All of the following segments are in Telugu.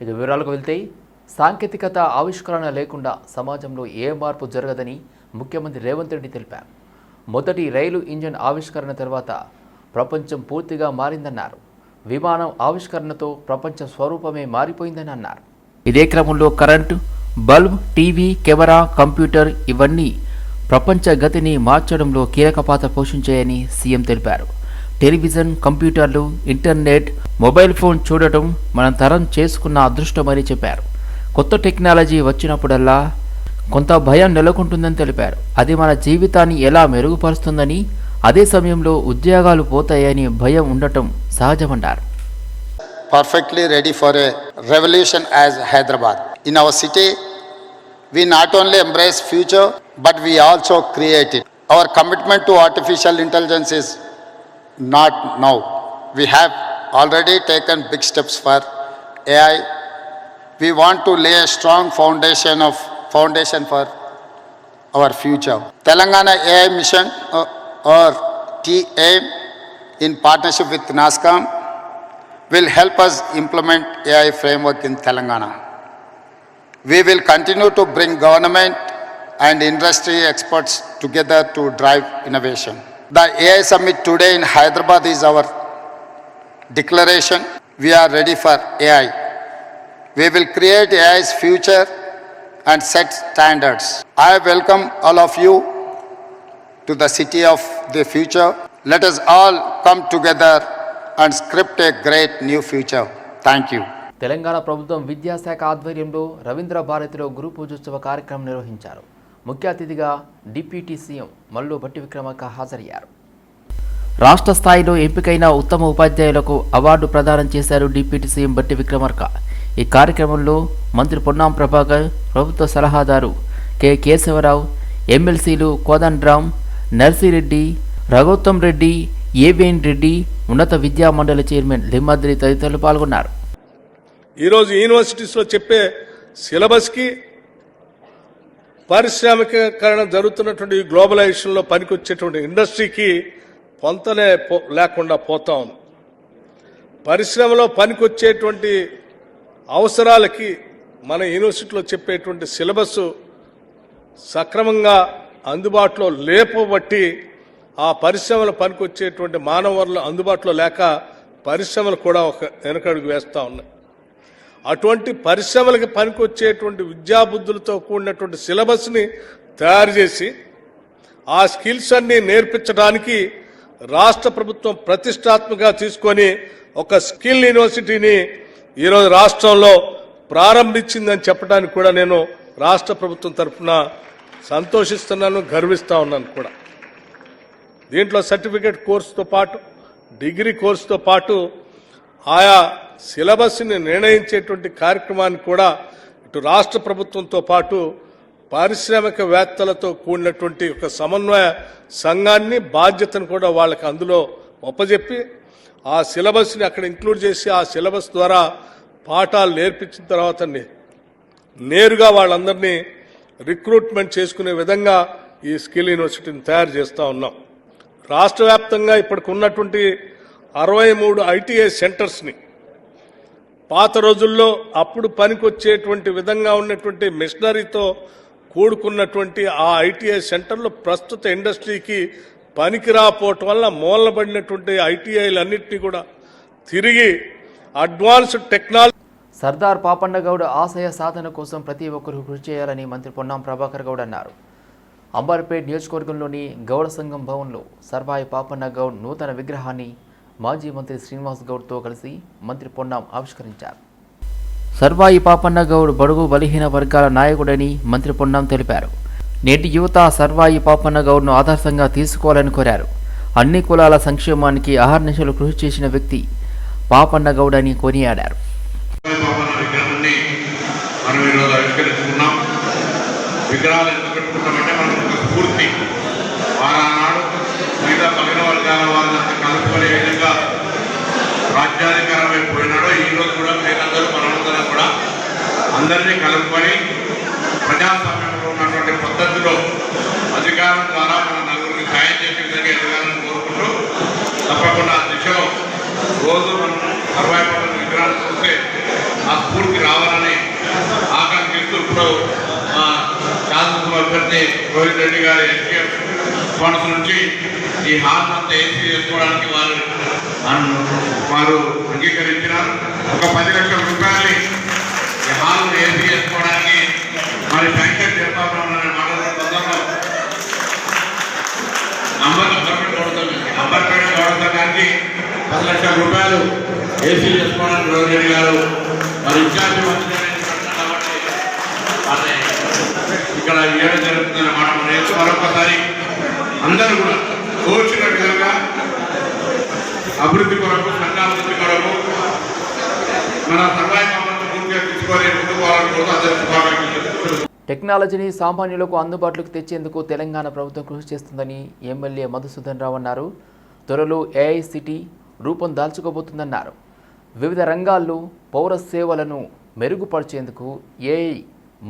ఇక వివరాలకు వెళ్తే సాంకేతికత ఆవిష్కరణ లేకుండా సమాజంలో ఏ మార్పు జరగదని ముఖ్యమంత్రి రేవంత్ రెడ్డి తెలిపారు. మొదటి రైలు ఇంజన్ ఆవిష్కరణ తర్వాత ప్రపంచం పూర్తిగా మారిందన్నారు. విమానం ఆవిష్కరణతో ప్రపంచ స్వరూపమే మారిపోయిందని అన్నారు. ఇదే క్రమంలో current bulb TV camera computer ఇవన్నీ ప్రపంచ గతిని మార్చడంలో కీలక పాత్ర పోషించాయని సీఎం తెలిపారు. టెలివిజన్ కంప్యూటర్లు ఇంటర్నెట్ మొబైల్ ఫోన్ చూడటం మనం తరం చేసుకున్న అదృష్టమని చెప్పారు. కొత్త టెక్నాలజీ వచ్చినప్పుడల్లా కొంత భయం నెలకొంటుందని తెలిపారు. అది మన జీవితాన్ని ఎలా మెరుగుపరుస్తుందని అదే సమయంలో ఉద్యోగాలు పోతాయని భయం ఉండటం సహజమన్నారు. Perfectly ready for revolution as Hyderabad in our city we not only embrace future but we also created our commitment to artificial intelligence is not now. We have already taken big steps for AI. We want to lay a strong foundation of foundation for our future. Telangana AI Mission uh, or TAIM in partnership with NASCOM will help us implement AI framework in Telangana. We will continue to bring government and industry experts together to drive innovation. The AI summit today in Hyderabad is our declaration. We are ready for AI. We will create AI's future and set standards. I welcome all of you to the city of the future. Let us all come together and script a great new future. Thank you. Telangana ప్రభుత్వం విద్యాశాఖ ఆధ్వర్యంలో రవీంద్ర భారతిలో గురు పూజోత్సవ కార్యక్రమం నిర్వహించారు ముఖ్య అతిథిగా డిప్యూటీ సీఎం మల్లు భట్టి విక్రమార్క హాజరయ్యారు. రాష్ట్ర స్థాయిలో ఎంపికైన ఉత్తమ ఉపాధ్యాయులకు అవార్డు ప్రదానం చేశారు డిప్యూటీ సీఎం భట్టి విక్రమార్క. ఈ కార్యక్రమంలో మంత్రి పొన్నాం ప్రభాకర్ ప్రభుత్వ సలహాదారు కె. కేశవరావు ఎమ్మెల్సీలు కోదండరాం నర్సిరెడ్డి రఘోత్తం రెడ్డి ఏవేన్ రెడ్డి ఉన్నత విద్యా మండలి చైర్మన్ లిమ్మాద్రి తదితరులు పాల్గొన్నారు. ఈరోజు యూనివర్సిటీస్లో చెప్పే సిలబస్కి పారిశ్రామికీకరణ జరుగుతున్నటువంటి గ్లోబలైజేషన్లో పనికొచ్చేటువంటి ఇండస్ట్రీకి పొంతనే పో లేకుండా పోతా ఉంది. పరిశ్రమలో పనికొచ్చేటువంటి అవసరాలకి మన యూనివర్సిటీలో చెప్పేటువంటి సిలబస్ సక్రమంగా అందుబాటులో లేపబట్టి ఆ పరిశ్రమలు పనికొచ్చేటువంటి మానవ వనరులు అందుబాటులో లేక పరిశ్రమలు కూడా ఒక వెనకడుగు వేస్తూ ఉన్నాయి. అటువంటి పరిశ్రమలకు పనికొచ్చేటువంటి విద్యాబుద్ధులతో కూడినటువంటి సిలబస్ని తయారు చేసి ఆ స్కిల్స్ అన్ని నేర్పించడానికి రాష్ట్ర ప్రభుత్వం ప్రతిష్టాత్మకంగా తీసుకొని ఒక స్కిల్ యూనివర్సిటీని ఈరోజు రాష్ట్రంలో ప్రారంభించిందని చెప్పడానికి కూడా నేను రాష్ట్ర ప్రభుత్వం తరఫున సంతోషిస్తున్నాను గర్విస్తూ ఉన్నాను కూడా. దీంట్లో సర్టిఫికేట్ కోర్సుతో పాటు డిగ్రీ కోర్సుతో పాటు ఆయా సిలబస్ని నిర్ణయించేటువంటి కార్యక్రమాన్ని కూడా ఇటు రాష్ట్ర ప్రభుత్వంతో పాటు పారిశ్రామికవేత్తలతో కూడినటువంటి ఒక సమన్వయ సంఘాన్ని బాధ్యతను కూడా వాళ్ళకి అందులో ఒప్పజెప్పి ఆ సిలబస్ని అక్కడ ఇంక్లూడ్ చేసి ఆ సిలబస్ ద్వారా పాఠాలు నేర్పించిన తర్వాత నేరుగా వాళ్ళందరినీ రిక్రూట్మెంట్ చేసుకునే విధంగా ఈ స్కిల్ యూనివర్సిటీని తయారు చేస్తూ ఉన్నాం. రాష్ట్ర వ్యాప్తంగా ఇప్పటికి ఉన్నటువంటి అరవై మూడు ఐటీఐ సెంటర్స్ని పాత రోజుల్లో అప్పుడు పనికొచ్చేటువంటి విధంగా ఉన్నటువంటి మిషనరీతో కూడుకున్నటువంటి ఆ ఐటీఐ సెంటర్లు ప్రస్తుత ఇండస్ట్రీకి పనికి రాపోవటం వల్ల మూలబడినటువంటి ఐటీఐలన్నింటినీ కూడా తిరిగి అడ్వాన్స్డ్ టెక్నాలజీ సర్దార్ పాపన్న గౌడ్ ఆశయ సాధన కోసం ప్రతి ఒక్కరూ కృషి చేయాలని మంత్రి పొన్నాం ప్రభాకర్ గౌడ్ అన్నారు. అంబర్పేట్ నియోజకవర్గంలోని గౌడ సంఘం భవన్లో సర్వాయి పాపన్న గౌడ్ నూతన విగ్రహాన్ని మాజీ మంత్రి శ్రీనివాస్ గౌడ్తో కలిసి మంత్రి పొన్నాం ఆవిష్కరించారు. సర్వాయి పాపన్న గౌడ్ బడుగు బలహీన వర్గాల నాయకుడని మంత్రి పొన్నాం తెలిపారు. నేటి యువత సర్వాయి పాపన్న గౌడ్ను ఆదర్శంగా తీసుకోవాలని కోరారు. అన్ని కులాల సంక్షేమానికి అహర్నిశలు కృషి చేసిన వ్యక్తి పాపన్న గౌడ్ అని కొనియాడారు. విగ్రహాలు ఎందుకు పెట్టుకుంటామంటే మనకు స్ఫూర్తి. రాజ్యాధికారం పోయినాడో ఈ రోజు కూడా మీరందరూ మనందరం కూడా అందరినీ కలుపుకొని ప్రజాస్వామ్యంలో ఉన్నటువంటి పద్ధతిలో అధికారం ద్వారా మన నలుగురికి సాయం చేసే విధంగా ఎదగాలని కోరుకుంటూ తప్పకుండా ఆ దిశలో రోజు మనం సర్వాయిపడిన విగ్రహాన్ని చూస్తే ఆ స్ఫూర్తి రావాలని ఆకాంక్షిస్తూ ఇప్పుడు మా శాసనసభ అభ్యర్థి రోహిత్ రెడ్డి గారి ఎన్టీఆర్ ఫండ్స్ నుంచి ఈ హాల్ అంతా ఏసీ చేసుకోవడానికి వారు వారు అంగీకరించినారు. ఒక పది లక్షల రూపాయలు ఈ హాల్ ఏసీ చేసుకోవడానికి మరి శాంక్షన్ చేస్తామని ఉన్నారనే మాట తొందరలో నంబర్ నంబర్ పది లక్షల రూపాయలు ఏసీ చేసుకోవడానికి రోహిత్ గారు మరి ఇన్ఛార్జి మంత్రి కాబట్టి ఇక్కడ ఏడు జరుగుతుందనే మాట మరొకసారి అందరూ కూడా కోచిన విధంగా అభివృద్ధి కొరకు సంఘాభివృద్ధి కొరకు మన పూర్తిగా ముందుకు టెక్నాలజీని సామాన్యులకు అందుబాటులోకి తెచ్చేందుకు తెలంగాణ ప్రభుత్వం కృషి చేస్తుందని ఎమ్మెల్యే మధుసూదన్ రావు అన్నారు. త్వరలో ఏఐ సిటీ రూపం దాల్చుకోబోతుందన్నారు. వివిధ రంగాల్లో పౌర సేవలను మెరుగుపరిచేందుకు ఏఐ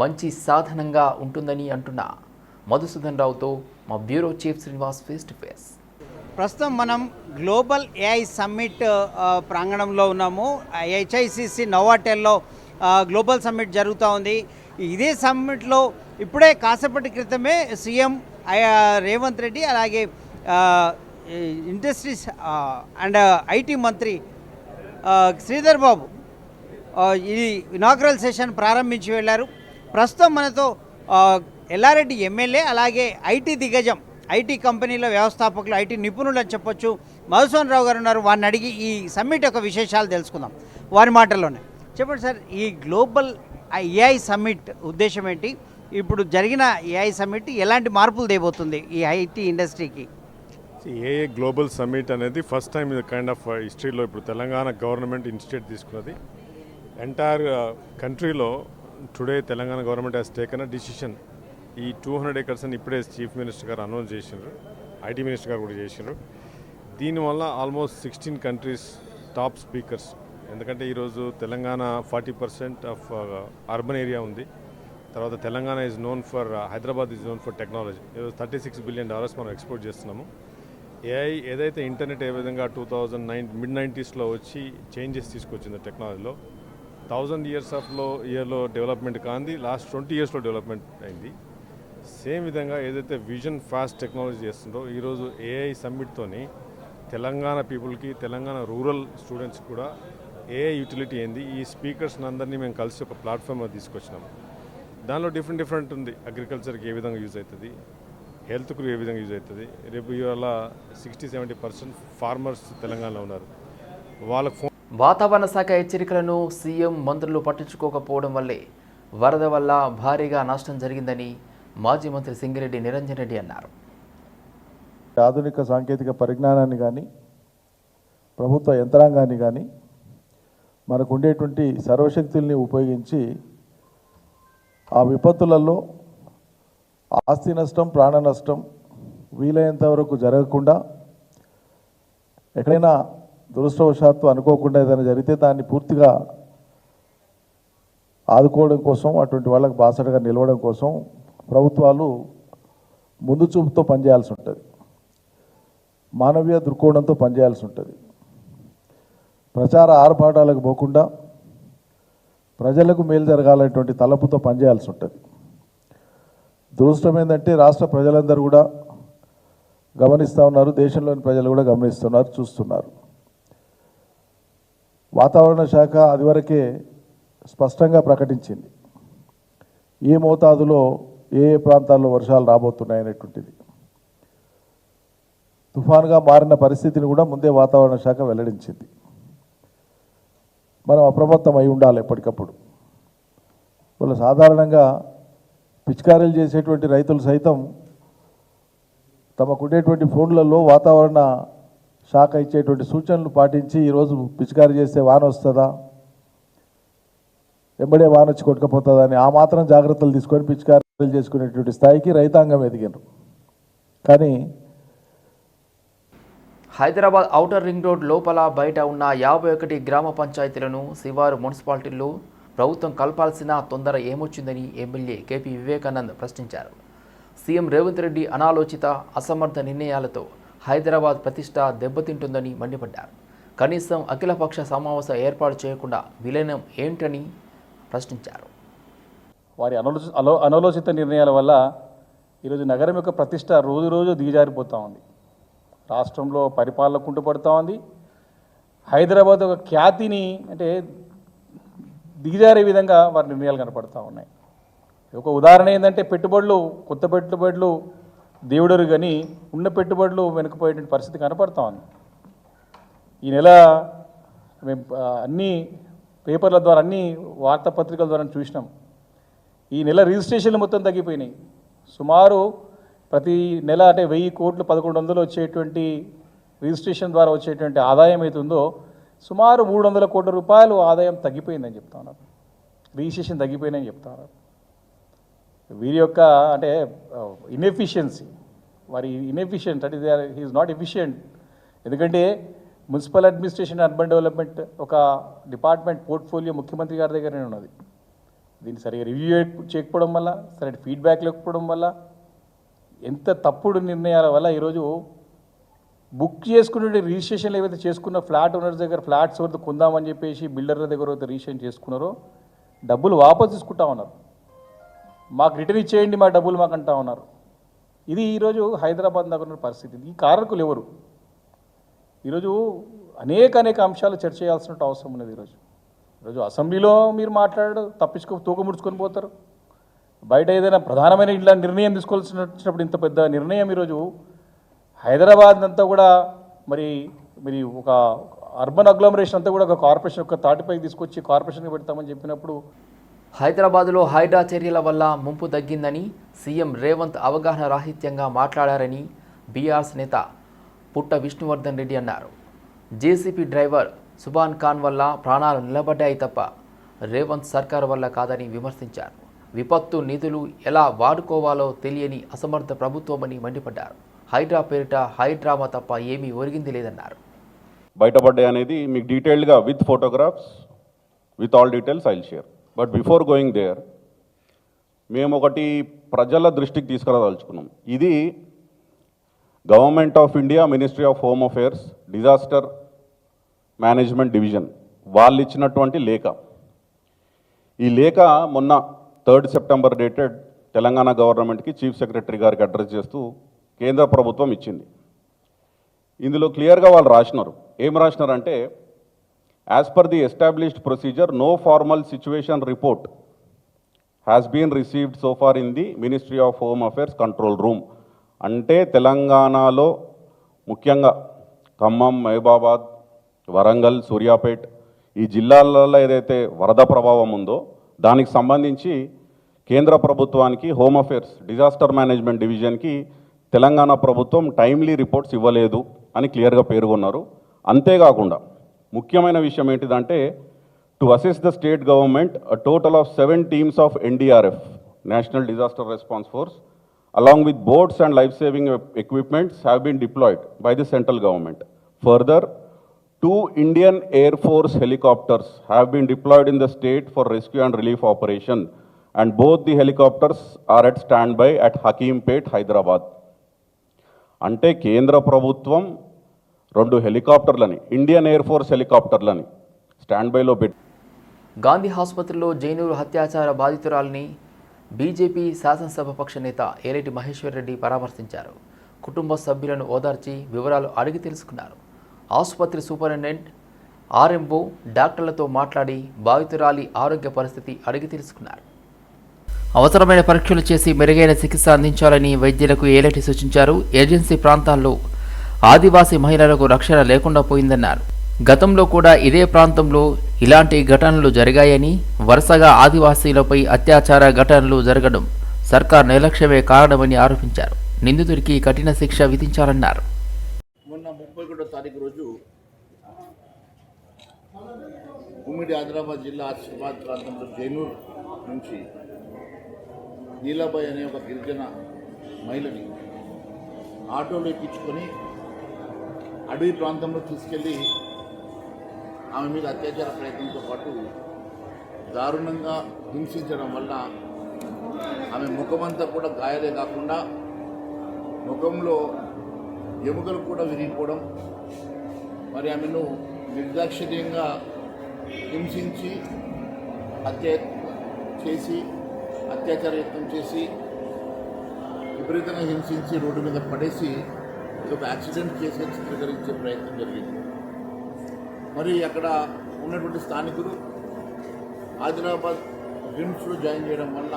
మంచి సాధనంగా ఉంటుందని అంటున్న మధుసూదన్ రావుతో మా bureau chief Srinivas face to face. ప్రస్తుతం మనం గ్లోబల్ ఏఐ సమ్మిట్ ప్రాంగణంలో ఉన్నాము. హెచ్ఐసిసి నోవాటెల్లో గ్లోబల్ సమ్మిట్ జరుగుతూ ఉంది. ఇదే సమ్మిట్లో ఇప్పుడే కాసేపటి క్రితమే సీఎం రేవంత్ రెడ్డి అలాగే ఇండస్ట్రీస్ అండ్ ఐటీ మంత్రి శ్రీధర్ బాబు ఈ ఇనాగ్రల్ సెషన్ ప్రారంభించి వెళ్ళారు. ప్రస్తుతం మనతో ఎల్లారెడ్డి ఎమ్మెల్యే అలాగే ఐటీ దిగ్గజం ఐటీ కంపెనీల వ్యవస్థాపకులు ఐటీ నిపుణులు అని చెప్పొచ్చు. మధుసూన్ రావు గారు ఉన్నారు. వారిని అడిగి ఈ సమ్మిట్ యొక్క విశేషాలు తెలుసుకుందాం. వారి మాటల్లోనే. చెప్పండి సార్ ఈ గ్లోబల్ ఏఐ సమ్మిట్ ఉద్దేశం ఏంటి? ఇప్పుడు జరిగిన ఏఐ సమ్మిట్ ఎలాంటి మార్పులు తేబోతుంది ఈ ఐటీ ఇండస్ట్రీకి? ఏఏ గ్లోబల్ సమ్మిట్ అనేది ఫస్ట్ టైం ఇది కైండ్ ఆఫ్ హిస్టరీలో ఇప్పుడు తెలంగాణ గవర్నమెంట్ ఇన్స్టిట్యూట్ తీసుకున్నది. ఎంటైర్ కంట్రీలో today Telangana government has taken a decision ఈ టూ హండ్రెడ్ ఏకర్స్ అని ఇప్పుడే చీఫ్ మినిస్టర్ గారు అనౌన్స్ చేసినారు ఐటీ మినిస్టర్ గారు కూడా చేసినారు దీనివల్ల almost sixteen countries top speakers ఎందుకంటే ఈరోజు Telangana forty percent of urban area ఉంది. తర్వాత Telangana is known for Hyderabad is known for technology ఈరోజు థర్టీ సిక్స్ బిలియన్ డాలర్స్ మనం ఎక్స్పోర్ట్ చేస్తున్నాము. ఏఐ ఏదైతే ఇంటర్నెట్ ఏ విధంగా టూ థౌజండ్ నైన్ మిడ్ నైంటీస్లో వచ్చి చేంజెస్ తీసుకొచ్చిందో టెక్నాలజీలో థౌజండ్ ఇయర్స్ ఆఫ్లో ఇయర్లో డెవలప్మెంట్ కాంది లాస్ట్ ట్వంటీ ఇయర్స్లో డెవలప్మెంట్ అయింది. సేమ్ విధంగా ఏదైతే విజన్ ఫాస్ట్ టెక్నాలజీ చేస్తుందో ఈరోజు ఏఐ సమ్మిట్తోని తెలంగాణ పీపుల్కి తెలంగాణ రూరల్ స్టూడెంట్స్ కూడా ఏఐ యూటిలిటీ ఏంది? ఈ స్పీకర్స్ని అందరినీ మేము కలిసి ఒక ప్లాట్ఫామ్ తీసుకొచ్చినాము దానిలో డిఫరెంట్ డిఫరెంట్ ఉంది. అగ్రికల్చర్కి ఏ విధంగా యూజ్ అవుతుంది? హెల్త్కు ఏ విధంగా యూజ్ అవుతుంది? రేపు ఇవాళ సిక్స్టీ సెవెంటీ పర్సెంట్ ఫార్మర్స్ తెలంగాణలో ఉన్నారు. వాళ్ళకు ఫోన్ వాతావరణ శాఖ హెచ్చరికలను సీఎం మంత్రులు పట్టించుకోకపోవడం వల్లే వరద వల్ల భారీగా నష్టం జరిగిందని మాజీ మంత్రి సింగిరెడ్డి నిరంజన్ రెడ్డి అన్నారు. ఆధునిక సాంకేతిక పరిజ్ఞానాన్ని కానీ ప్రభుత్వ యంత్రాంగాన్ని కానీ మనకు ఉండేటువంటి సర్వశక్తుల్ని ఉపయోగించి ఆ విపత్తులలో ఆస్తి నష్టం ప్రాణ నష్టం వీలైనంత వరకు జరగకుండా ఎక్కడైనా దురదృష్టవశాత్తు అనుకోకుండా ఏదైనా జరిగితే దాన్ని పూర్తిగా ఆదుకోవడం కోసం అటువంటి వాళ్ళకి బాసటగా నిలవడం కోసం ప్రభుత్వాలు ముందు చూపుతో పనిచేయాల్సి ఉంటుంది. మానవీయ దృక్కోణంతో పనిచేయాల్సి ఉంటుంది. ప్రచార ఆర్భాటాలకు పోకుండా ప్రజలకు మేలు జరగాలనేటువంటి తలపుతో పనిచేయాల్సి ఉంటుంది. దురదృష్టం ఏంటంటే రాష్ట్ర ప్రజలందరూ కూడా గమనిస్తూ ఉన్నారు దేశంలోని ప్రజలు కూడా గమనిస్తున్నారు చూస్తున్నారు. వాతావరణ శాఖ అదివరకే స్పష్టంగా ప్రకటించింది. ఏ మోతాదులో ఏ ఏ ప్రాంతాల్లో వర్షాలు రాబోతున్నాయనేటువంటిది తుఫాన్గా మారిన పరిస్థితిని కూడా ముందే వాతావరణ శాఖ వెల్లడించింది. మనం అప్రమత్తం అయి ఉండాలి ఎప్పటికప్పుడు. వాళ్ళు సాధారణంగా పిచికారీలు చేసేటువంటి రైతులు సైతం తమకుండేటువంటి ఫోన్లలో వాతావరణ శాఖ ఇచ్చేటువంటి సూచనలు పాటించి ఈరోజు పిచికారీ చేస్తే వాన వస్తుందా? ఎంబడే వాన వచ్చి కొట్టుకపోతుందా అని ఆ మాత్రం జాగ్రత్తలు తీసుకొని పిచికారీ చేసుకునేటువంటి స్థాయికి రైతాంగం ఎదిగినారు. కానీ హైదరాబాద్ ఔటర్ రింగ్ రోడ్ లోపల బయట ఉన్న యాభై ఒకటి గ్రామ పంచాయతీలను శివారు మున్సిపాలిటీల్లో ప్రభుత్వం కలపాల్సిన తొందర ఏమొచ్చిందని ఎమ్మెల్యే కేపీ వివేకానంద్ ప్రశ్నించారు. సీఎం రేవంత్ రెడ్డి అనాలోచిత అసమర్థ నిర్ణయాలతో హైదరాబాద్ ప్రతిష్ట దెబ్బతింటుందని మండిపడ్డారు. కనీసం అఖిలపక్ష సమావేశం ఏర్పాటు చేయకుండా విలీనం ఏంటని ప్రశ్నించారు. వారి అనలోచి అలో అనాలోచిత నిర్ణయాల వల్ల ఈరోజు నగరం యొక్క ప్రతిష్ట రోజు రోజు దిగజారిపోతూ ఉంది. రాష్ట్రంలో పరిపాలన కుంటుపడుతూ ఉంది. హైదరాబాద్ ఒక ఖ్యాతిని అంటే దిగజారే విధంగా వారి నిర్ణయాలు కనపడుతూ ఉన్నాయి. ఒక ఉదాహరణ ఏంటంటే పెట్టుబడులు కొత్త పెట్టుబడులు దేవుడరు కానీ ఉన్న పెట్టుబడులు వెనుకపోయేటువంటి పరిస్థితి కనపడుతూ ఉంది. ఈ నెల మేము అన్నీ అన్ని పేపర్ల ద్వారా అన్ని వార్తాపత్రికల ద్వారా చూసినాం. ఈ నెల రిజిస్ట్రేషన్లు మొత్తం తగ్గిపోయినాయి. సుమారు ప్రతి నెల అంటే వెయ్యి కోట్లు పదకొండు వందలు వచ్చేటువంటి రిజిస్ట్రేషన్ ద్వారా వచ్చేటువంటి ఆదాయం అవుతుందో సుమారు మూడు వందల కోట్ల రూపాయలు ఆదాయం తగ్గిపోయిందని చెప్తా ఉన్నారు. రిజిస్ట్రేషన్ తగ్గిపోయిందని చెప్తా ఉన్నారు. వీరి యొక్క అంటే ఇన్ఎఫిషియన్సీ వారి ఇన్ఎఫిషియంట్ అంటే they are he is not efficient ఎందుకంటే మున్సిపల్ అడ్మినిస్ట్రేషన్ అర్బన్ డెవలప్మెంట్ ఒక డిపార్ట్మెంట్ పోర్ట్ఫోలియో ముఖ్యమంత్రి గారి దగ్గరనే ఉన్నది. దీన్ని సరిగా రివ్యూ చేయకపోవడం వల్ల సరైన ఫీడ్బ్యాక్ లేకపోవడం వల్ల ఎంత తప్పుడు నిర్ణయాల వల్ల ఈరోజు బుక్ చేసుకునే రిజిస్ట్రేషన్లు ఏవైతే చేసుకున్న ఫ్లాట్ ఓనర్స్ దగ్గర ఫ్లాట్స్ వరకు కొందామని చెప్పేసి బిల్డర్ల దగ్గర అయితే రిజిస్ట్రేషన్ చేసుకున్నారో డబ్బులు వాపసు తీసుకుంటా ఉన్నారు. మాకు రిటర్న్ ఇచ్చేయండి మా డబ్బులు మాకు అంటా ఉన్నారు. ఇది ఈరోజు హైదరాబాద్ దగ్గర ఉన్న పరిస్థితి. ఈ కారకులు ఎవరు? ఈరోజు అనేక అనేక అంశాలు చర్చ చేయాల్సిన అవసరం ఉన్నది ఈరోజు. ఈరోజు అసెంబ్లీలో మీరు మాట్లాడు తప్పించుకో తూక ముడుచుకొని పోతారు. బయట ఏదైనా ప్రధానమైన ఇట్లా నిర్ణయం తీసుకోవాల్సిన వచ్చినప్పుడు ఇంత పెద్ద నిర్ణయం ఈరోజు హైదరాబాద్ అంతా కూడా మరి మరి ఒక అర్బన్ అగ్లోమరేషన్ అంతా కూడా ఒక కార్పొరేషన్ ఒక తాటిపై తీసుకొచ్చి కార్పొరేషన్కి పెడతామని చెప్పినప్పుడు హైదరాబాదులో హైడ్రా చర్యల వల్ల ముంపు తగ్గిందని సీఎం రేవంత్ అవగాహన రాహిత్యంగా మాట్లాడారని బీఆర్ఎస్ నేత పుట్ట విష్ణువర్ధన్ రెడ్డి అన్నారు. జేసీపీ డ్రైవర్ సుబాన్ ఖాన్ వల్ల ప్రాణాలు నిలబడ్డాయి తప్ప రేవంత్ సర్కార్ వల్ల కాదని విమర్శించారు. విపత్తు నిధులు ఎలా వాడుకోవాలో తెలియని అసమర్థ ప్రభుత్వమని మండిపడ్డారు. హైడ్రా పేరిట హైడ్రామా తప్ప ఏమీ ఒరిగింది లేదన్నారు. బయటపడ్డాయి అనేది మీకు డీటెయిల్డ్గా with photographs with all details I'll share. But before going there మేము ఒకటి ప్రజల దృష్టికి తీసుకురాదలుచుకున్నాం. ఇది government of India ministry of home affairs disaster management division వాళ్ళు ఇచ్చినటువంటి లేఖ. ఈ లేఖ మొన్న థర్డ్ సెప్టెంబర్ డేటెడ్ తెలంగాణ గవర్నమెంట్కి చీఫ్ సెక్రటరీ గారికి అడ్రస్ చేస్తూ కేంద్ర ప్రభుత్వం ఇచ్చింది. ఇందులో క్లియర్గా వాళ్ళు రాసినారు. ఏం రాసినారంటే as per the established procedure no formal situation report has been received so far in the ministry of home affairs control room అంటే తెలంగాణలో ముఖ్యంగా ఖమ్మం మహబాబాద్ వరంగల్ సూర్యాపేట్ ఈ జిల్లాలలో ఏదైతే వరద ప్రభావం ఉందో దానికి సంబంధించి కేంద్ర ప్రభుత్వానికి హోమ్ అఫేర్స్ డిజాస్టర్ మేనేజ్మెంట్ డివిజన్కి తెలంగాణ ప్రభుత్వం టైమ్లీ రిపోర్ట్స్ ఇవ్వలేదు అని క్లియర్గా పేర్కొన్నారు. అంతేకాకుండా ముఖ్యమైన విషయం ఏంటిదంటే to assess the state government a total of seven teams of NDRF national disaster response force along with boats and life saving equipments have been deployed by the central government further two Indian Air Force helicopters have been deployed in the state for rescue and relief operation, and both the helicopters are at standby at Hakimpet, Hyderabad. అంటే కేంద్ర ప్రభుత్వం రెండు హెలికాప్టర్లని ఇండియన్ ఎయిర్ ఫోర్స్ హెలికాప్టర్లని స్టాండ్ బైలో పెట్టి గాంధీ ఆసుపత్రిలో జైనూరు హత్యాచార బాధితురాలిని బీజేపీ శాసనసభాపక్ష నేత ఏలేటి మహేశ్వర్ రెడ్డి పరామర్శించారు కుటుంబ సభ్యులను ఓదార్చి వివరాలు అడిగి తెలుసుకున్నారు ఆసుపత్రి సూపరింటెండెంట్ ఆర్ఎంఓ డాక్టర్లతో మాట్లాడి బాధితురాలి ఆరోగ్య పరిస్థితి అడిగి తెలుసుకున్నారు. అవసరమైన పరీక్షలు చేసి మెరుగైన చికిత్స అందించాలని వైద్యులకు ఏలటి సూచించారు. ఏజెన్సీ ప్రాంతాల్లో ఆదివాసీ మహిళలకు రక్షణ లేకుండా పోయిందన్నారు. గతంలో కూడా ఇదే ప్రాంతంలో ఇలాంటి ఘటనలు జరిగాయని వరుసగా ఆదివాసీలపై అత్యాచార ఘటనలు జరగడం సర్కార్ నిర్లక్ష్యమే కారణమని ఆరోపించారు. నిందితుడికి కఠిన శిక్ష విధించాలన్నారు. తారీఖు రోజు ఉమ్మడి ఆదిలాబాద్ జిల్లా ఆసిఫాబాద్ ప్రాంతంలో జైనూర్ నుంచి నీలాబాయ్ అనే ఒక గిరిజన మహిళని ఆటోలో ఎక్కించుకొని అడవి ప్రాంతంలో తీసుకెళ్ళి ఆమె మీద అత్యాచార ప్రయత్నంతో పాటు దారుణంగా హింసించడం వల్ల ఆమె ముఖమంతా కూడా గాయాలే కాకుండా ముఖంలో ఎముకలు కూడా విరిగిపోవడం మరి ఆమెను నిర్దాక్షిణ్యంగా హింసించి హత్య చేసి అత్యాచార యత్నం చేసి విపరీతంగా హింసించి రోడ్డు మీద పడేసి ఒక యాక్సిడెంట్ కేసుగా చిత్రీకరించే ప్రయత్నం జరిగింది. మరి అక్కడ ఉన్నటువంటి స్థానికులు ఆదిలాబాద్ రిమ్స్లో జాయిన్ చేయడం వల్ల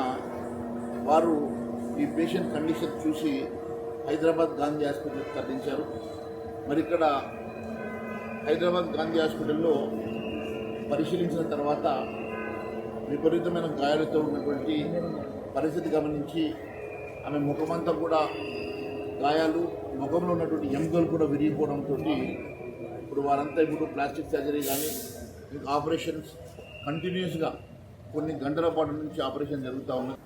వారు ఈ పేషెంట్ కండిషన్ చూసి హైదరాబాద్ గాంధీ హాస్పిటల్కి తరలించారు. మరి ఇక్కడ హైదరాబాద్ గాంధీ హాస్పిటల్లో పరిశీలించిన తర్వాత విపరీతమైన గాయాలతో ఉన్నటువంటి పరిస్థితి గమనించి ఆమె ముఖమంతా కూడా గాయాలు ముఖంలో ఉన్నటువంటి ఎముకలు కూడా విరిగిపోవడంతో ఇప్పుడు వారంతా ఇప్పుడు ప్లాస్టిక్ సర్జరీ కానీ ఇంకా ఆపరేషన్స్ కంటిన్యూస్గా కొన్ని గంటల పాటు నుంచి ఆపరేషన్ జరుగుతూ ఉన్నాయి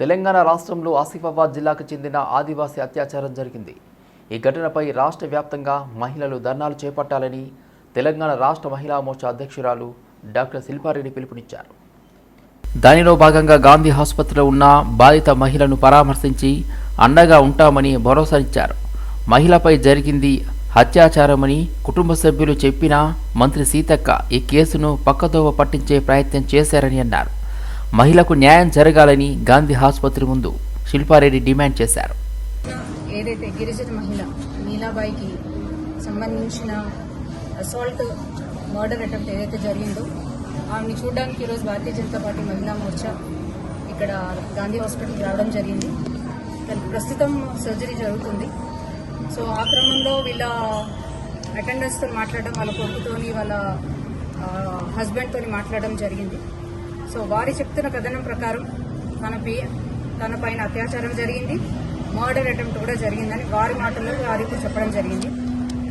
తెలంగాణ రాష్ట్రంలో ఆసిఫాబాద్ జిల్లాకు చెందిన ఆదివాసీ అత్యాచారం జరిగింది. ఈ ఘటనపై రాష్ట్ర వ్యాప్తంగా మహిళలు ధర్నాలు చేపట్టాలని తెలంగాణ రాష్ట్ర మహిళా మోర్చా అధ్యక్షురాలు డాక్టర్ శిల్పారెడ్డి పిలుపునిచ్చారు. దానిలో భాగంగా గాంధీ ఆసుపత్రిలో ఉన్న బాధిత మహిళను పరామర్శించి అండగా ఉంటామని భరోసానిచ్చారు. మహిళపై జరిగింది అత్యాచారమని కుటుంబ సభ్యులు చెప్పిన మంత్రి సీతక్క ఈ కేసును పక్కదోవ పట్టించే ప్రయత్నం చేశారని అన్నారు. మహిళకు న్యాయం జరగాలని గాంధీ ఆసుపత్రి ముందు శిల్పారెడ్డి డిమాండ్ చేశారు. ఏదైతే గిరిజన మహిళ మీనాబాయికి సంబంధించిన అసాల్ట్ మర్డర్ అటెంప్ట్ ఏదైతే జరిగిందో ఆమెను చూడడానికి ఈరోజు భారతీయ జనతా పార్టీ మహిళా మోర్చా ఇక్కడ గాంధీ హాస్పిటల్కి రావడం జరిగింది. ప్రస్తుతం సర్జరీ జరుగుతుంది. సో ఆ క్రమంలో వీళ్ళ అటెండర్స్తో మాట్లాడడం వాళ్ళ కొడుకుతోని వాళ్ళ హస్బెండ్తో మాట్లాడడం జరిగింది. సో వారి చెప్తున్న కథనం ప్రకారం తన పే తన పైన అత్యాచారం జరిగింది. మర్డర్ అటెంప్ట్ కూడా జరిగిందని వారి మాటల్లో వారికి చెప్పడం జరిగింది.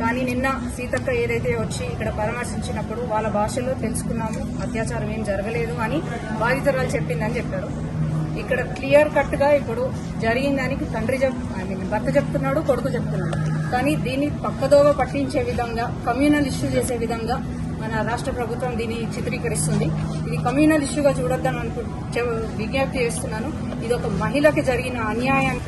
కానీ నిన్న సీతక్క ఏదైతే వచ్చి ఇక్కడ పరామర్శించినప్పుడు వాళ్ళ భాషలో తెలుసుకున్నాము అత్యాచారం ఏం జరగలేదు అని బాధితురాలు చెప్పిందని చెప్పారు. ఇక్కడ క్లియర్ కట్గా ఇప్పుడు జరిగిందని తండ్రి చెప్ ఐ మీన్ భర్త చెప్తున్నాడు కొడుకు చెప్తున్నాడు. కానీ దీన్ని పక్కదోవ పట్టించే విధంగా కమ్యూనల్ ఇష్యూ చేసే విధంగా మన రాష్ట్ర ప్రభుత్వం దీన్ని చిత్రీకరిస్తుంది. ఇది కమ్యూనల్ ఇష్యూగా చూడొద్దని అనుకు చె- విజ్ఞప్తి చేస్తున్నాను. ఇది ఒక మహిళకి జరిగిన అన్యాయం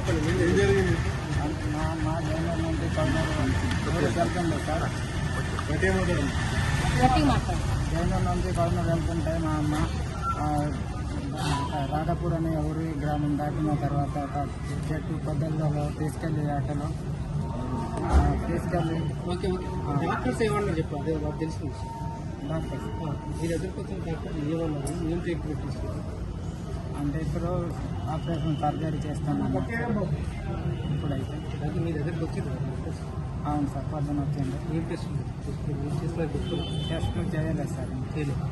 నుంచి కౌనూరు వెళ్తుంటే మా అమ్మ రాధాపూర్ అనే ఊరి గ్రామం దాటిన తర్వాత ఒక చెట్టు పొద్దుల్లో తీసుకెళ్ళి ఆటలో తీసుకెళ్ళి డాక్టర్స్ ఏమన్నా చెప్పు అదే వాళ్ళకి తెలుసు డాక్టర్స్ మీ దగ్గరకు వచ్చిన డాక్టర్ ఏమన్నారు ఏం ట్రీట్మెంట్ తీసుకున్నారు అంటే ఇప్పుడు ఆపరేషన్ సర్జరీ చేస్తాను ఇప్పుడైతే అది మీ దగ్గరకు వచ్చింది అవును సార్ పొద్దున వచ్చింది ఏం టెస్ట్ టెస్ట్ చేయలేదు సార్ చేయలేదు.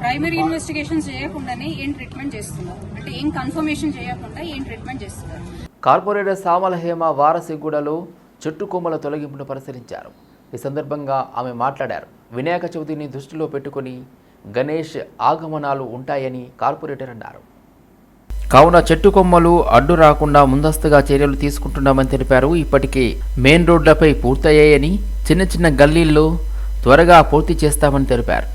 ప్రైమరీ ఇన్వెస్టిగేషన్స్ చేయకుండానే ఏం ట్రీట్మెంట్ చేస్తున్నారు? అంటే ఏం కన్ఫర్మేషన్ చేయకుండా ఏం ట్రీట్మెంట్ చేస్తున్నారు? కార్పొరేటర్ సామల హేమ వారసిగూడలో చెట్టు కొమ్మల తొలగింపును పరిశీలించారు. ఈ సందర్భంగా ఆమె మాట్లాడారు. వినాయక చవితిని దృష్టిలో పెట్టుకొని గణేష్ ఆగమనాలు ఉంటాయని కార్పొరేటర్ అన్నారు. కావున చెట్టు కొమ్మలు అడ్డు రాకుండా ముందస్తుగా చర్యలు తీసుకుంటున్నామని తెలిపారు. ఇప్పటికే మెయిన్ రోడ్లపై పూర్తయ్యాయని చిన్న చిన్న గల్లీల్లో త్వరగా పూర్తి చేస్తామని తెలిపారు.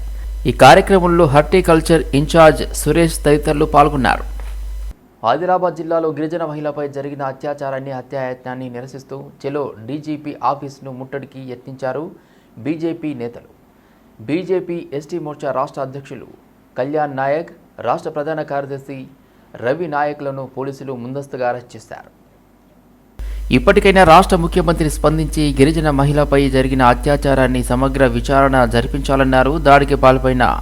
ఈ కార్యక్రమంలో హార్టికల్చర్ ఇన్ఛార్జ్ సురేష్ తదితరులు పాల్గొన్నారు. ఆదిలాబాద్ జిల్లాలో గిరిజన మహిళపై జరిగిన అత్యాచారాన్ని హత్యాయత్నాన్ని నిరసిస్తూ చెలో డీజీపీ ఆఫీసును ముట్టడికి యత్నించారు బీజేపీ నేతలు. బీజేపీ ఎస్టీ మోర్చా రాష్ట్ర అధ్యక్షులు కళ్యాణ్ నాయక్ రాష్ట్ర ప్రధాన కార్యదర్శి రవి నాయకులను పోలీసులు ముందస్తుగా అరెస్ట్ చేశారు. ఇప్పటికైనా రాష్ట్ర ముఖ్యమంత్రి స్పందించి గిరిజన మహిళపై జరిగిన అత్యాచారాన్ని సమగ్ర విచారణ జరిపించాలన్నారు. దాడికి పాల్పడిన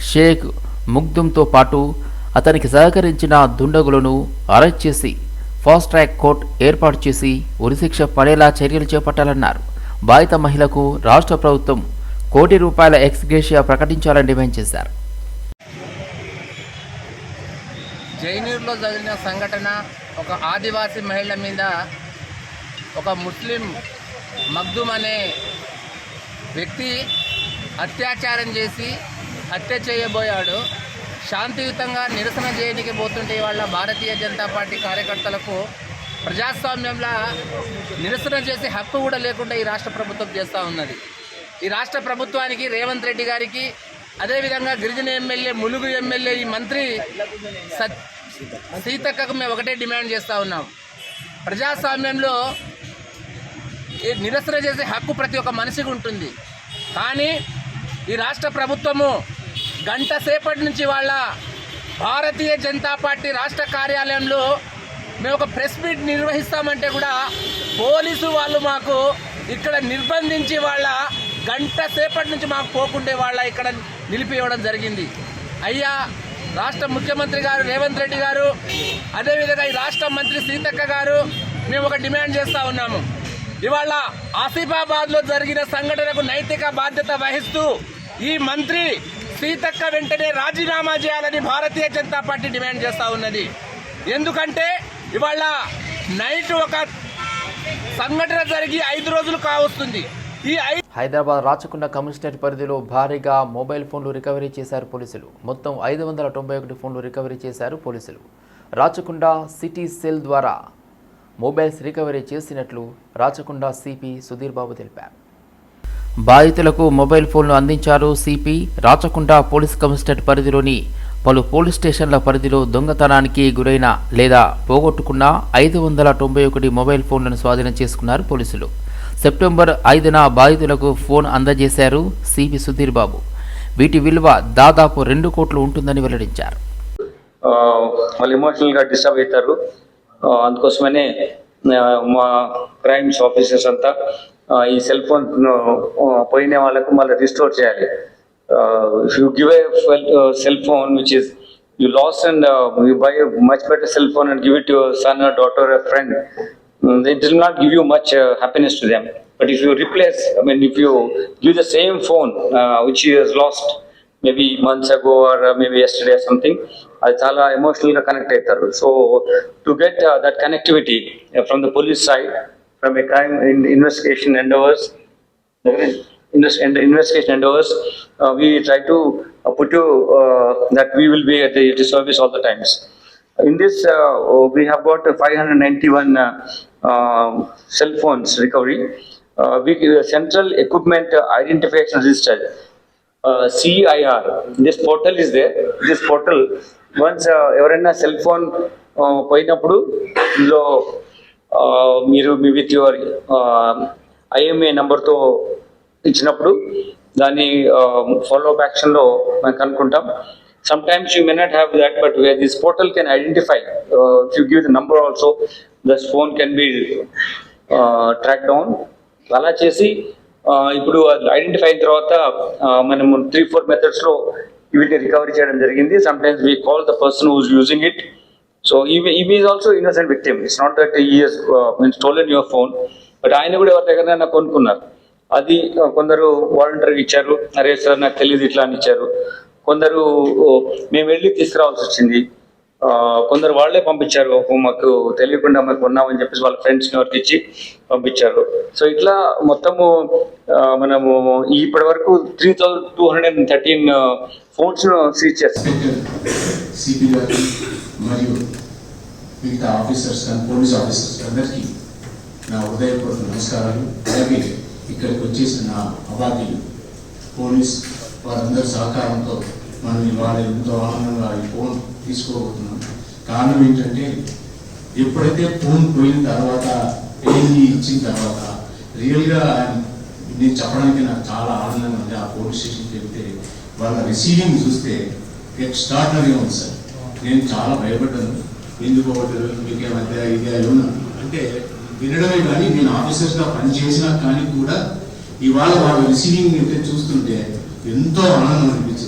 షేక్ ముగ్దుంతో పాటు అతనికి సహకరించిన దుండగులను అరెస్ట్ చేసి ఫాస్ట్ ట్రాక్ కోర్టు ఏర్పాటు చేసి ఉరిశిక్ష పడేలా చర్యలు చేపట్టాలన్నారు. బాధిత మహిళకు రాష్ట్ర ప్రభుత్వం కోటి రూపాయల ఎక్స్గ్రేషియా ప్రకటించాలని డిమాండ్ చేశారు. జైనూరులో జరిగిన సంఘటన ఒక ఆదివాసీ మహిళ మీద ఒక ముస్లిం మగ్దుమ్ అనే వ్యక్తి అత్యాచారం చేసి హత్య చేయబోయాడు. శాంతియుతంగా నిరసన చేయడానికి పోతుంటే వాళ్ళ భారతీయ జనతా పార్టీ కార్యకర్తలకు ప్రజాస్వామ్యంలో నిరసన చేసే హక్కు కూడా లేకుండా ఈ రాష్ట్ర ప్రభుత్వం చేస్తూ ఉన్నది. ఈ రాష్ట్ర ప్రభుత్వానికి రేవంత్ రెడ్డి గారికి అదేవిధంగా గిరిజన ఎమ్మెల్యే ములుగు ఎమ్మెల్యే ఈ మంత్రి సత్ సీతక్కకు మేము ఒకటే డిమాండ్ చేస్తూ ఉన్నాం. ప్రజాస్వామ్యంలో నిరసన చేసే హక్కు ప్రతి ఒక్క మనిషికి ఉంటుంది. కానీ ఈ రాష్ట్ర ప్రభుత్వము గంట సేపటి నుంచి వాళ్ళ భారతీయ జనతా పార్టీ రాష్ట్ర కార్యాలయంలో మేము ఒక ప్రెస్ మీట్ నిర్వహిస్తామంటే కూడా పోలీసు వాళ్ళు మాకు ఇక్కడ నిర్బంధించి వాళ్ళ గంట సేపటి నుంచి మాకు పోకుండే వాళ్ళ ఇక్కడ నిలిపివ్వడం జరిగింది. అయ్యా రాష్ట్ర ముఖ్యమంత్రి గారు రేవంత్ రెడ్డి గారు అదేవిధంగా ఈ రాష్ట్ర మంత్రి సీతక్క గారు మేము ఒక డిమాండ్ చేస్తూ ఉన్నాము. ఇవాళ ఆసిఫాబాద్లో జరిగిన సంఘటనకు నైతిక బాధ్యత వహిస్తూ ఈ మంత్రి సీతక్క వెంటనే రాజీనామా చేయాలని భారతీయ జనతా పార్టీ డిమాండ్ చేస్తూ ఉన్నది. ఎందుకంటే ఇవాళ నైట్ ఒక సంఘటన జరిగి ఐదు రోజులు కావస్తుంది. హైదరాబాద్ రాచకొండ కమిషనరేట్ పరిధిలో భారీగా మొబైల్ ఫోన్లు రికవరీ చేశారు పోలీసులు. మొత్తం ఐదు వందల తొంభై ఒకటి ఫోన్లు రికవరీ చేశారు పోలీసులు. రాచకొండ సిటీ సెల్ ద్వారా మొబైల్స్ రికవరీ చేసినట్లు రాచకొండ సిపి సుధీర్ బాబు తెలిపారు. బాధితులకు మొబైల్ ఫోన్లు అందించారు సిపి. రాచకొండ పోలీస్ కమిషనరేట్ పరిధిలోని పలు పోలీస్ స్టేషన్ల పరిధిలో దొంగతనానికి గురైన లేదా పోగొట్టుకున్న ఐదు వందల తొంభై ఒకటి మొబైల్ ఫోన్లను స్వాధీనం చేసుకున్నారు పోలీసులు. సెప్టెంబర్ ఐదున బాధితులకు ఫోన్ అందజేశారు సిపి సుధీర్ బాబు. వీటి విలువ దాదాపు రెండు కోట్లు ఉంటుందని వెల్లడించారు. వాళ్ళు ఎమోషనల్గా డిస్టర్బ్ అవుతారు. అందుకోసమనే మా క్రైమ్స్ ఆఫీసర్స్ అంతా ఈ సెల్ ఫోన్ పోయిన వాళ్ళకు మళ్ళీ రిస్టోర్ చేయాలి. If you give a cell phone which is you loss and you buy much better cell phone and give it your son daughter friend it will not give you much uh, happiness to them. But if you replace, I mean, if you give the same phone uh, which he has lost maybe months ago or uh, maybe yesterday or something, అది చాలా ఎమోషనల్గా కనెక్ట్ అవుతారు so to get that connectivity from the police side from a crime investigation endeavours invest- and investigation endeavors, uh, we try to uh, put you uh, that we will be In this, uh, we have got 591 uh, uh, cell phones recovery. Uh, we central equipment identification register. Uh, CIR. This portal is there. This portal, once uh, ఎవరైనా సెల్ ఫోన్ పోయినప్పుడు ఇందులో uh, మీరు మీ విత్ యువర్ ఐఎంఏ నంబర్తో ఇచ్చినప్పుడు దాన్ని ఫాలో అప్ యాక్షన్లో మనం కనుక్కుంటాం sometimes have that, but where this but can identify, uh, if identify give the number also, this does phone be uh, track down అలా చేసి ఇప్పుడు ఐడెంటిఫై అయిన తర్వాత మనం మనము త్రీ ఫోర్ మెథడ్స్లో వీటిని రికవరీ చేయడం జరిగింది. Sometimes we call the person who's using it so he is also innocent victim it's not that is mean stolen your phone but ఆయన కూడా ఎవరి దగ్గరైనా కొనుక్కున్నారు. అది కొందరు వాలంటీర్కి ఇచ్చారు. అరే సార్ నాకు తెలియదు ఇట్లా అని ఇచ్చారు. కొందరు మేము వెళ్ళి తీసుకురావాల్సి వచ్చింది. కొందరు వాళ్ళే పంపించారు మాకు తెలియకుండా మాకు ఉన్నామని చెప్పేసి వాళ్ళ ఫ్రెండ్స్ని వరకు ఇచ్చి పంపించారు. సో ఇట్లా మొత్తము మనము ఇప్పటి వరకు three thousand two hundred and thirteen phones seize చేస్తాం. మరియు మిగతా ఆఫీసర్స్ కానీ పోలీస్ ఆఫీసర్స్ అందరికీ నా నమస్కారాలు. అలాగే ఇక్కడికి వచ్చేసిన నా పోలీస్ వారందరి సహకారంతో మనం ఇవాళ ఎంతో ఆనందంగా ఈ ఫోన్ తీసుకోబోతున్నాం. కారణం ఏంటంటే ఎప్పుడైతే ఫోన్ పోయిన తర్వాత ఏది ఇచ్చిన తర్వాత రియల్గా నేను చెప్పడానికి నాకు చాలా ఆనందంగా ఉంది. ఆ పోలీస్ స్టేషన్కి వెళ్తే వాళ్ళ రిసీవింగ్ చూస్తే ఎక్స్ట్రాడినరీగా ఉంది సార్. నేను చాలా భయపడ్డాను. ఎందుకు మీకే మధ్య ఇది ఏమన్నా అంటే వినడమే కానీ నేను ఆఫీసర్స్గా పనిచేసినా కానీ కూడా ఇవాళ వాళ్ళ రిసీవింగ్ అయితే చూస్తుంటే ఎంతో ఆనందం అనిపించింది.